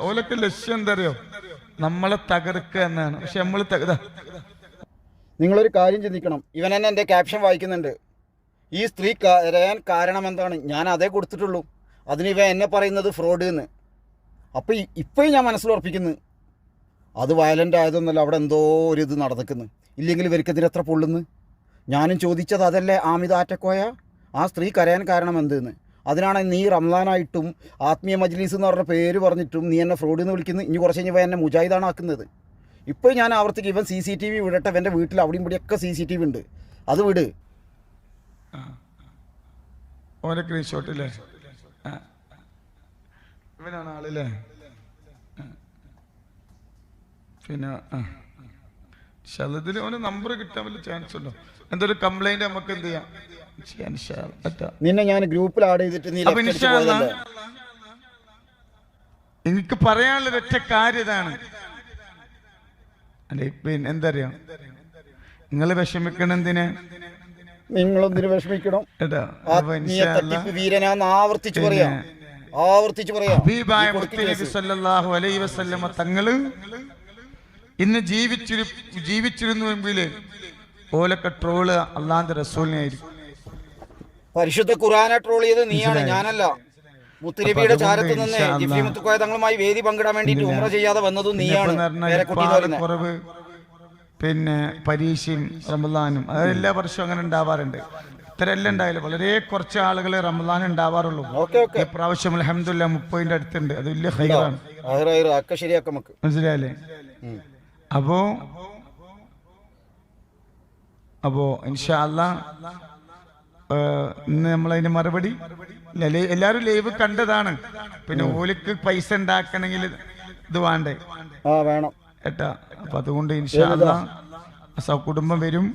ഓലൊക്കെ ലക്ഷ്യം എന്താ അറിയോ? നമ്മളെ തകർക്കുക എന്നാണ്. പക്ഷെ നമ്മൾ നിങ്ങളൊരു കാര്യം ചിന്തിക്കണം. ഇവൻ തന്നെ എന്റെ ക്യാപ്ഷൻ വായിക്കുന്നുണ്ട്. ഈ സ്ത്രീ കരയാൻ കാരണം എന്താണ്? ഞാൻ അതേ കൊടുത്തിട്ടുള്ളൂ. അതിന് ഇവ എന്നെ പറയുന്നത് ഫ്രോഡ് എന്ന്. അപ്പോൾ ഇപ്പോഴും ഞാൻ മനസ്സിൽ മനസ്സിലുറപ്പിക്കുന്നു അത് വയലന്റ് ആയതൊന്നല്ല അവിടെ എന്തോ ഒരു ഇത് നടന്നിക്കുന്നു. ഇല്ലെങ്കിൽ ഇവർക്കെതിരെ എത്ര പൊള്ളുന്നു? ഞാനും ചോദിച്ചത് അതല്ലേ ആമിത ആറ്റക്കോയ ആ സ്ത്രീ കരയാൻ കാരണം എന്തെന്ന്? അതിനാണ് നീ റംസാനായിട്ടും ആത്മീയ മജ്ലീസ് എന്ന് പറഞ്ഞ പേര് പറഞ്ഞിട്ടും നീ എന്നെ ഫ്രോഡ് എന്ന് വിളിക്കുന്നത് ഇനി കുറച്ച് കഴിഞ്ഞപ്പോൾ എന്നെ മുജാഹിദാണ് ആക്കുന്നത്. ഇപ്പോൾ ഞാൻ ആവർത്തിക്ക് ഇവൻ സി സി ടി വി വിടട്ടെ എന്റെ വീട്ടിൽ അവിടെയും ഇവിടെയൊക്കെ സി സി ടി വി ഉണ്ട് അത് വിട് ഇവനാണ് ആളില്ലേ. പിന്നെ ആ. ശലതിൽ അവന് നമ്പർ കിട്ടാൻ വല്ല ചാൻസ് ഉണ്ടോ? എന്തൊരു കംപ്ലൈന്റ് നമുക്ക് എന്ത് ചെയ്യാം. നിന്നെ ഞാൻ ഗ്രൂപ്പിൽ ആഡ് ചെയ്തിട്ട് എനിക്ക് പറയാനുള്ള ഒറ്റ കാര്യം ഇതാണ്. അല്ലെ പിന്നെ എന്തറിയാം? നിങ്ങൾ വിഷമിക്കണം എന്തിന്? നിങ്ങളൊന്നിനു വിഷമിക്കണം. വീരനാന്ന് ആവർത്തിച്ച് പറയാം. ആവർത്തിച്ച് പറയാം. തങ്ങൾ ഇന്ന് ജീവിച്ചിരു ജീവിച്ചിരുന്നുവെങ്കിൽ ഓലൊക്കെ ട്രോൾ അള്ളാന്റെ റസൂലിനായിരിക്കും പരിശുദ്ധ ഖുറാനെ ട്രോൾ ചെയ്ത് നീയാണ് ഞാനല്ല. മുത്തുനബിയുടെ ചാരത്ത് നിന്ന് ജിഫി മുത്തുക്കോയ തങ്ങളുമായി വേദി പങ്കിടാൻ വേണ്ടി ഉമ്ര ചെയ്യാതെ വന്നതും നീയാണ് കുറവ് പിന്നെ പരീക്ഷയും റമദാനും. അത് എല്ലാ വർഷവും അങ്ങനെ ഉണ്ടാവാറുണ്ട്. ഇത്തരെല്ലാം ഉണ്ടായില്ല വളരെ കുറച്ച് ആളുകളെ റമദാൻ ഉണ്ടാവാറുള്ളൂ. പ്രാവശ്യം അലഹമില്ല മുപ്പതിന്റെ അടുത്തുണ്ട്. അത് വലിയ ഹൈറാണ് മനസ്സിലായല്ലേ? അപ്പോ അപ്പോ ഇൻഷാ അല്ലാ ഇന്ന് നമ്മളതിന് മറുപടി എല്ലാരും ലൈവ് കണ്ടതാണ്. പിന്നെ ഓലിക്ക് പൈസ ഉണ്ടാക്കണമെങ്കിൽ ഇത് വേണ്ടേ? വേണം. ഏട്ടാ അപ്പൊ അതുകൊണ്ട് ഇൻഷാ അല്ലാ കുടുംബം വരും.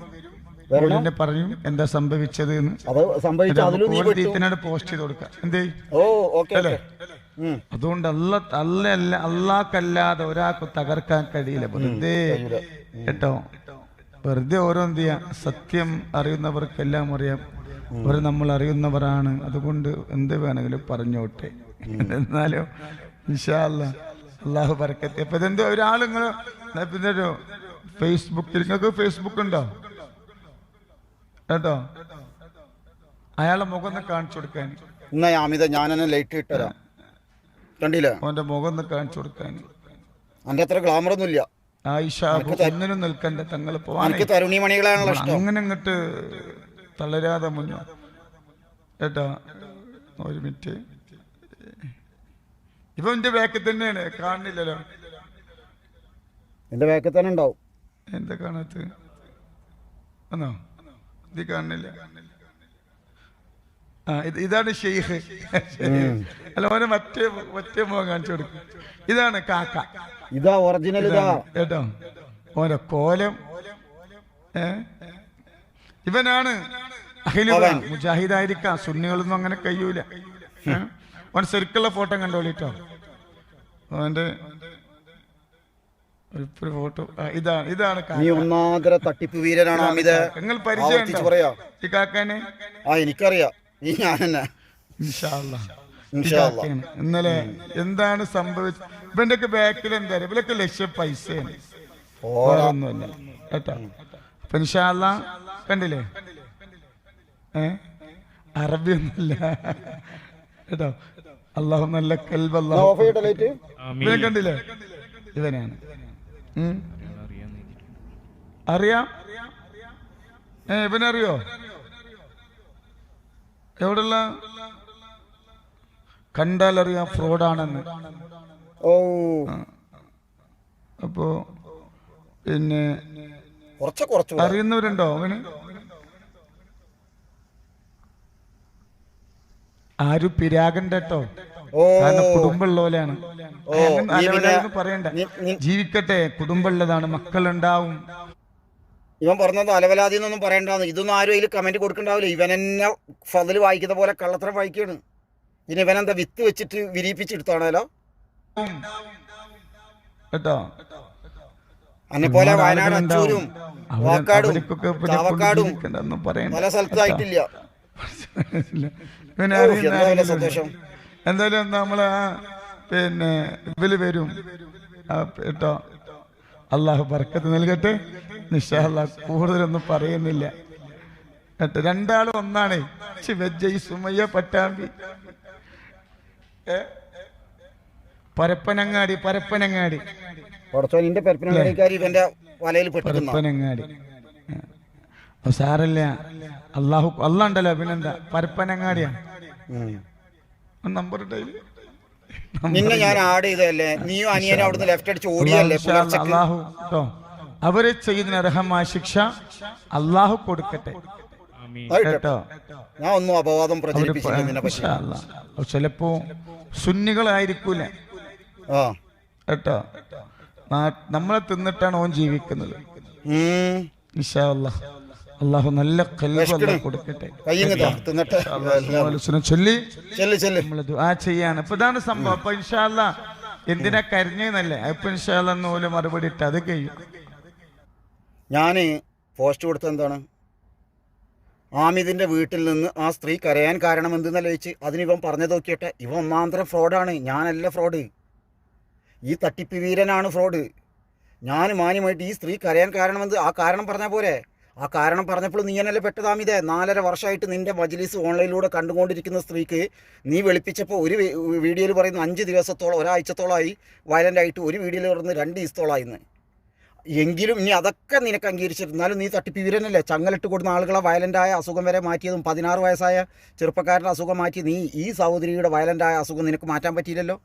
പറയും എന്താ സംഭവിച്ചത് എന്ന്. പോസ്റ്റ് ചെയ്ത് കൊടുക്കാം. എന്തേ? Oh okay. അതുകൊണ്ട് അല്ല അല്ല അല്ലാക്കല്ലാതെ ഒരാൾക്ക് തകർക്കാൻ കഴിയില്ല. വെറുതെ കേട്ടോ. വെറുതെ ഓരോ എന്ത് ചെയ്യാം? സത്യം അറിയുന്നവർക്കെല്ലാം അറിയാം. അവർ നമ്മൾ അറിയുന്നവരാണ്. അതുകൊണ്ട് എന്ത് വേണമെങ്കിലും പറഞ്ഞോട്ടെ. എന്നാലോ ഇൻഷാ അല്ലാ അള്ളാഹു പറക്കത്തി അപ്പൊ ഇതെന്തോ ഒരാൾ നിങ്ങൾ പിന്നെ ഒരു ഫേസ്ബുക്കിൽ നിങ്ങൾക്ക് ഫേസ്ബുക്ക് ഉണ്ടോ? കേട്ടോ. അയാളെ മുഖം ഒന്ന് കാണിച്ചു കൊടുക്കാൻ. എന്നാ ഞാനെന്നെ ലൈറ്റ് ഇട്ടുതരാം കണ്ടില്ലേ. അവന്റെ മുഖം ഒന്ന് കാണിച്ചു കൊടുക്കാൻ അന്റെ അത്ര ഗ്ലാമർ ഒന്നും ഇല്ല. ഒന്നിനും നിൽക്കണ്ട തങ്ങൾ പോവാൻ തരുണി മണികളാണല്ലോ അങ്ങനെ ഇങ്ങോട്ട് തളരാതെ മുന്നോ. ഏട്ടാ ഒരു മിനിറ്റ്. ഇപ്പൊ എന്റെ ബാക്കിൽ തന്നെയാണ് കാണുന്നില്ലല്ലോ. എന്റെ ബാക്കിൽ തന്നെ ഉണ്ടാവും. എന്താ കാണാത്ത ആണോ ഇത് കാണുന്നില്ല. ഇതാണ് ഷെയ്ഖ്. അല്ല ഓനെ മറ്റേ മറ്റേ മുഖം കാണിച്ചു കൊടുക്കും. ഇതാണ് കാക്ക. ഇതാ ഒറിജിനൽ ഇതാ. കേട്ടോ? ഓന്റെ കോലം. ഇവനാണ്. മുജാഹിദായിരിക്കാം. സുന്നികളൊന്നും അങ്ങനെ കഴിയൂല. ഓൻ ശരിക്കുള്ള ഫോട്ടോ കണ്ടോളിട്ടോ ഓന്റെ ഫോട്ടോ ഇതാണ് ഇതാണ്. നീ ഒന്നാന്തര തട്ടിപ്പ് വീരനാണ് അമിത? നിങ്ങൾ പരിചയം? പറയാ. ഈ കാക്കാനെ? ആ എനിക്കറിയാം. ഈ ഞാൻ തന്നെ ഇൻഷാ അല്ലാ. ഇൻഷാ അല്ലാ. കാക്കയാണ്. ഇന്നലെ എന്താണ് സംഭവിച്ചത് ഇവന്റെ ഒക്കെ ബാക്കിൽ എന്താ? ഇവരൊക്കെ ലക്ഷ്യം പൈസയാണ്. വേറെ കേട്ടോ? അപ്പൊ ഇൻഷാ അല്ലാ കണ്ടില്ലേ? ഏ? അറബി ഒന്നുമില്ല. കേട്ടോ? അള്ളാഹു നല്ല ലൈറ്റ് ഇവനെ കണ്ടില്ലേ? ഇവനാണ്. അറിയാം? ഏ ഇവനറിയോ? എവിടെയുള്ള? കണ്ടാൽ അറിയാം ഫ്രോഡാണെന്ന്. ഓ. അപ്പോ പിന്നെ അറിയുന്നവരുണ്ടോ അവന്? ആരും പിരാകണ്ട കേട്ടോ കാരണം പറയണ്ട. ജീവിക്കട്ടെ കുടുംബമുള്ളതാണ് മക്കളുണ്ടാവും. ഇവൻ പറഞ്ഞത് അലവലാതി എന്നൊന്നും പറയണ്ടാന്ന്. ഇതൊന്നും ആരും അതിൽ കമന്റ് കൊടുക്കണ്ടാവില്ല. ഇവൻ എന്നെ ഫതിൽ വായിക്കുന്ന പോലെ കള്ളത്തരം വായിക്കുകയാണ് ഇനി ഇവനെന്താ വിത്ത് വെച്ചിട്ട് വിരിപ്പിച്ചെടുത്താണല്ലോ അന്നെ പോലെ വയനാട്. അച്ചൂരും വാക്കാടും ചാവക്കാടും. പല സ്ഥലത്തായിട്ടില്ല. സന്തോഷം. എന്തായാലും നമ്മൾ പിന്നെ വരും. കേട്ടോ? അള്ളാഹു ബർക്കത്ത് നൽകട്ടെ. നിഷാല്ല കൂടുതലൊന്നും പറയുന്നില്ല. കേട്ടോ രണ്ടാളും ഒന്നാണ്. ശിവജയ് സുമയ്യ പട്ടാമ്പി? പരപ്പനങ്ങാടി പരപ്പനങ്ങാടി. വലയിൽ പരപ്പനങ്ങാടി. സാറല്ല? അള്ളാഹു അല്ല ഉണ്ടല്ലോ പിന്നെന്താ? പരപ്പനങ്ങാടിയാ. നമ്പർ നിന്നെ ഞാൻ ആഡ് ചെയ്തല്ലേ നീയും അനിയനും അവിടുന്ന് ലെഫ്റ്റ് അടിച്ച് ഓടിയല്ലേ അള്ളാഹു. കേട്ടോ അവർ ചെയ്യുന്ന അർഹമായ ശിക്ഷ അള്ളാഹു കൊടുക്കട്ടെ. കേട്ടോ? ഞാൻ ഒന്നും അപവാദം. ചിലപ്പോ സുന്നികളായിരിക്കൂല. ആ. കേട്ടോ? നമ്മളെ തിന്നിട്ടാണ് ഓൻ ജീവിക്കുന്നത്. അള്ളാഹു നല്ല അല്ലാഹു കൊടുക്കട്ടെ. ചെല്ല്. നമ്മൾ ദുആ ചെയ്യാണ്. ഇപ്പൊ ഇതാണ് സംഭവം. അപ്പൊ ഇൻഷാല്ല എന്തിനാ കരഞ്ഞെന്നല്ലേ? അപ്പൊ ഇൻഷാല്ല നൂൽ മറുപടി ഇട്ട് അത് കഴിയും. ഞാൻ പോസ്റ്റ് കൊടുത്തത് എന്താണ്? ആമിദിന്റെ വീട്ടിൽ നിന്ന് ആ സ്ത്രീ കരയാൻ കാരണം എന്തെന്നല്ല ചോദിച്ച്? അതിന് ഇവൻ പറഞ്ഞു നോക്കിയിട്ട്. ഇവ ഒന്നാന്തരം ഫ്രോഡാണ്. ഞാനല്ല ഫ്രോഡ്. ഈ തട്ടിപ്പ് വീരനാണ് ഫ്രോഡ്. ഞാൻ മാന്യമായിട്ട് ഈ സ്ത്രീ കരയാൻ കാരണം എന്ത്? ആ കാരണം പറഞ്ഞാൽ പോരെ. ആ കാരണം പറഞ്ഞപ്പോൾ നീ എന്നല്ലേ പെട്ടതാമിതേ നാലര വർഷമായിട്ട് നിന്റെ മജ്ലിസ് ഓൺലൈനിലൂടെ കണ്ടുകൊണ്ടിരിക്കുന്ന സ്ത്രീക്ക് നീ വെളുപ്പിച്ചപ്പോൾ ഒരു വീഡിയോയിൽ പറയുന്ന അഞ്ച് ദിവസത്തോളം ഒരാഴ്ചത്തോളമായി വയലന്റായിട്ട് ഒരു വീഡിയോയിൽ പറയുന്നത് രണ്ട് ദിവസത്തോളമായി എന്ന്. എങ്കിലും ഇനി അതൊക്കെ നിനക്ക് അംഗീകരിച്ചിരുന്നാലും നീ തട്ടിപ്പ് വിവരനല്ലേ ചങ്ങലിട്ട് കൊടുത്ത ആളുകളെ വയലന്റായ അസുഖം വരെ മാറ്റിയതും പതിനാറ് വയസ്സായ ചെറുപ്പക്കാരന്റെ അസുഖം മാറ്റി നീ ഈ സഹോദരിയുടെ വയലന്റായ അസുഖം നിനക്ക് മാറ്റാൻ പറ്റിയില്ലല്ലോ?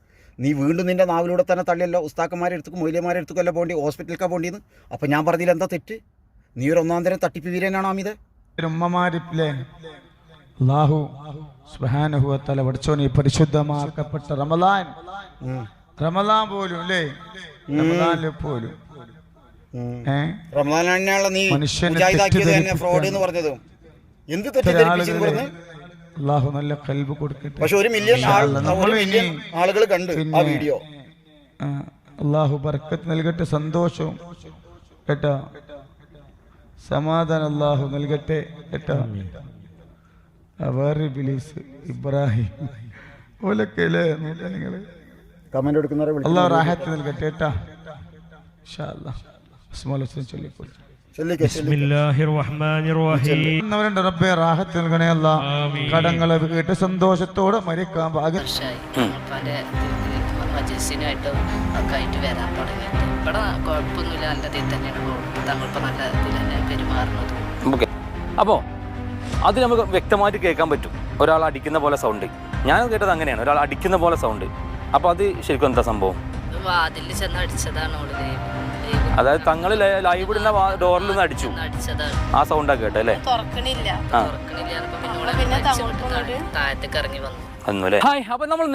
നീ വീണ്ടും നിന്റെ നാവിലൂടെ തന്നെ തള്ളിയല്ലോ. ഉസ്താക്കന്മാരെ എടുത്തുക്കും മൊയിലിയന്മാരെ എടുത്തുക്കല്ലോ പോണ്ടി ഹോസ്പിറ്റലിലേക്കാ പോണ്ടിന്ന്? അപ്പം ഞാൻ പറഞ്ഞില്ല എന്താ തെറ്റ്? നീ ഒരു ഒന്നാം തരം തട്ടിപ്പ് വീരനാണോ അമിത്? ഉമ്മമാരില്ലേ? അള്ളാഹു സുബാനുഭവത്തല പഠിച്ചോനെ പരിശുദ്ധമാക്കപ്പെട്ട റമലാൻ റമലാൻ പോലും അല്ലേ? റമലാനിൽ പോലും. അള്ളാഹു നല്ല കൽബ് കൊടുക്കട്ടെ. പക്ഷെ ഒരു മില്യൺ ആളുകൾ കണ്ട് ആ വീഡിയോ. അള്ളാഹു ബർക്കത്ത് നൽകട്ടെ സന്തോഷവും. കേട്ടോ? സമാധാനം അള്ളാഹു നൽകട്ടെ കേട്ടോ? വേറെ ബിലീസ് ഇബ്രാഹിം. ഓലൊക്കെ അല്ലേ നിങ്ങൾ? കമന്റ് കൊടുക്കുന്നവരെ അള്ളാഹു റാഹത്ത് നൽകട്ടെ കേട്ടോ? ഇൻഷാ അല്ലാ. വരുണ്ട് റാഹത്ത് നൽകണേ അല്ല കടങ്ങളെ കേട്ട് സന്തോഷത്തോടെ മരിക്കാൻ ഭാഗ്യം. മജസിനായിട്ടും ആയിട്ട് വരാൻ തന്നെ അത് നമുക്ക് വ്യക്തമായിട്ട് കേൾക്കാൻ പറ്റും. ഒരാൾ അടിക്കുന്ന പോലെ സൗണ്ട് ഞാൻ കേട്ടത് അങ്ങനെയാണ്. ഒരാൾ അടിക്കുന്ന പോലെ സൗണ്ട് അപ്പോൾ അത് ശരിക്കും എന്താ സംഭവം? വാതിലിൽ ചെന്ന് അടിച്ചതാണ് അതായത് തങ്ങൾ ലൈവ് ഇടുന്ന ഡോറിൽ നിന്ന് അടിച്ചു. ആ സൗണ്ട് കേട്ടോ അല്ലേ? ഹായ് അപ്പൊ നമ്മൾ